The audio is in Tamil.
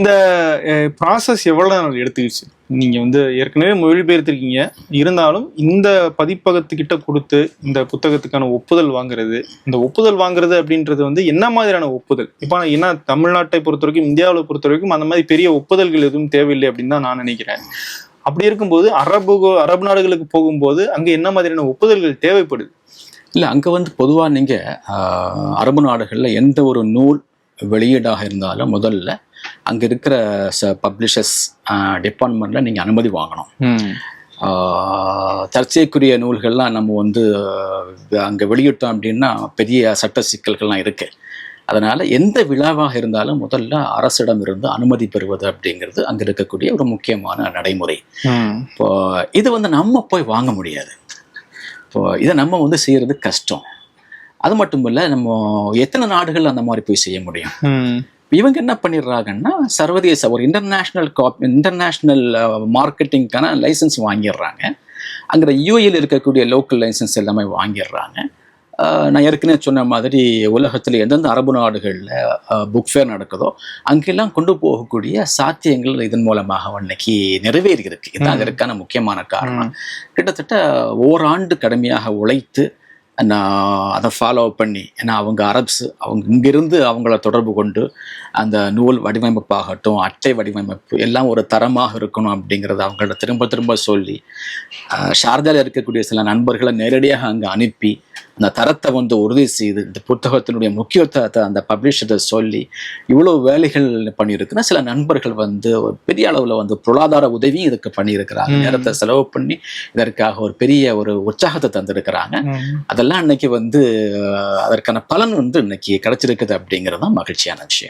இந்த ப்ராசஸ் எவ்வளோ நாள் எடுத்துக்கிச்சு? நீங்கள் வந்து ஏற்கனவே மொழிபெயர்த்திருக்கீங்க. இருந்தாலும் இந்த பதிப்பகத்துக்கிட்ட கொடுத்து இந்த புத்தகத்துக்கான ஒப்புதல் வாங்குறது இந்த ஒப்புதல் வாங்குறது அப்படின்றது வந்து என்ன மாதிரியான ஒப்புதல்? இப்போ ஏன்னா தமிழ்நாட்டை பொறுத்த வரைக்கும் இந்தியாவில் பொறுத்த வரைக்கும் அந்த மாதிரி பெரிய ஒப்புதல்கள் எதுவும் தேவையில்லை அப்படின்னு தான் நான் நினைக்கிறேன். அப்படி இருக்கும்போது அரபு அரபு நாடுகளுக்கு போகும்போது அங்கே என்ன மாதிரியான ஒப்புதல்கள் தேவைப்படுது? இல்லை அங்கே வந்து பொதுவாக நீங்கள் அரபு நாடுகளில் எந்த ஒரு நூல் வெளியீடாக இருந்தாலும் முதல்ல அங்கே இருக்கிற ச பப்ளிஷர்ஸ் டிபார்ட்மெண்ட்டில் நீங்கள் அனுமதி வாங்கணும். சர்ச்சைக்குரிய நூல்கள்லாம் நம்ம வந்து அங்கே வெளியிட்டோம் அப்படின்னா பெரிய சட்ட சிக்கல்கள்லாம் இருக்கு. அதனால எந்த விழாவாக இருந்தாலும் முதல்ல அரசிடம் இருந்து அனுமதி பெறுவது அப்படிங்கிறது அங்கே இருக்கக்கூடிய ஒரு முக்கியமான நடைமுறை. இப்போ இது வந்து நம்ம போய் வாங்க முடியாது. இப்போ இதை நம்ம வந்து செய்யறது கஷ்டம். அது மட்டும் இல்லை நம்ம எத்தனை நாடுகள் அந்த மாதிரி போய் செய்ய முடியும்? இவங்க என்ன பண்ணிடுறாங்கன்னா சர்வதேச ஒரு இன்டர்நேஷ்னல் காப் இன்டர்நேஷ்னல் மார்க்கெட்டிங்க்கான லைசன்ஸ் வாங்கிடுறாங்க. அங்கே யூஏயில் இருக்கக்கூடிய லோக்கல் லைசன்ஸ் எல்லாமே வாங்கிடுறாங்க. நான் ஏற்கனவே சொன்ன மாதிரி உலகத்தில் எந்தெந்த அரபு நாடுகளில் புக் ஃபேர் நடக்குதோ அங்கெல்லாம் கொண்டு போகக்கூடிய சாத்தியங்கள் இதன் மூலமாக இன்னைக்கு நிறைவேறி இருக்கு இதுதான் அதற்கான முக்கியமான காரணம். கிட்டத்தட்ட ஓராண்டு கடுமையாக உழைத்து நான் அதை ஃபாலோ பண்ணி ஏன்னா அவங்க அரப்ஸ் அவங்க இங்கிருந்து அவங்கள தொடர்பு கொண்டு அந்த நூல் வடிவமைப்பாகட்டும் அட்டை வடிவமைப்பு எல்லாம் ஒரு தரமாக இருக்கணும் அப்படிங்கிறத அவங்கள்ட்ட திரும்ப திரும்ப சொல்லி ஷார்ஜாவில் இருக்கக்கூடிய சில நண்பர்களை நேரடியாக அங்கே அனுப்பி அந்த தரத்தை வந்து உறுதி செய்து இந்த புத்தகத்தினுடைய முக்கியத்துவத்தை அந்த பப்ளிஷர்கிட்ட சொல்லி இவ்வளோ வேலைகள் பண்ணியிருக்குன்னா சில நண்பர்கள் வந்து ஒரு பெரிய அளவில் வந்து பொருளாதார உதவியும் இதுக்கு பண்ணியிருக்கிறாங்க. நேரத்தை செலவு பண்ணி இதற்காக ஒரு பெரிய ஒரு உற்சாகத்தை தந்திருக்கிறாங்க. அதெல்லாம் இன்னைக்கு வந்து அதற்கான பலன் வந்து இன்னைக்கு கிடைச்சிருக்குது அப்படிங்கிறது தான் மகிழ்ச்சியான விஷயம்.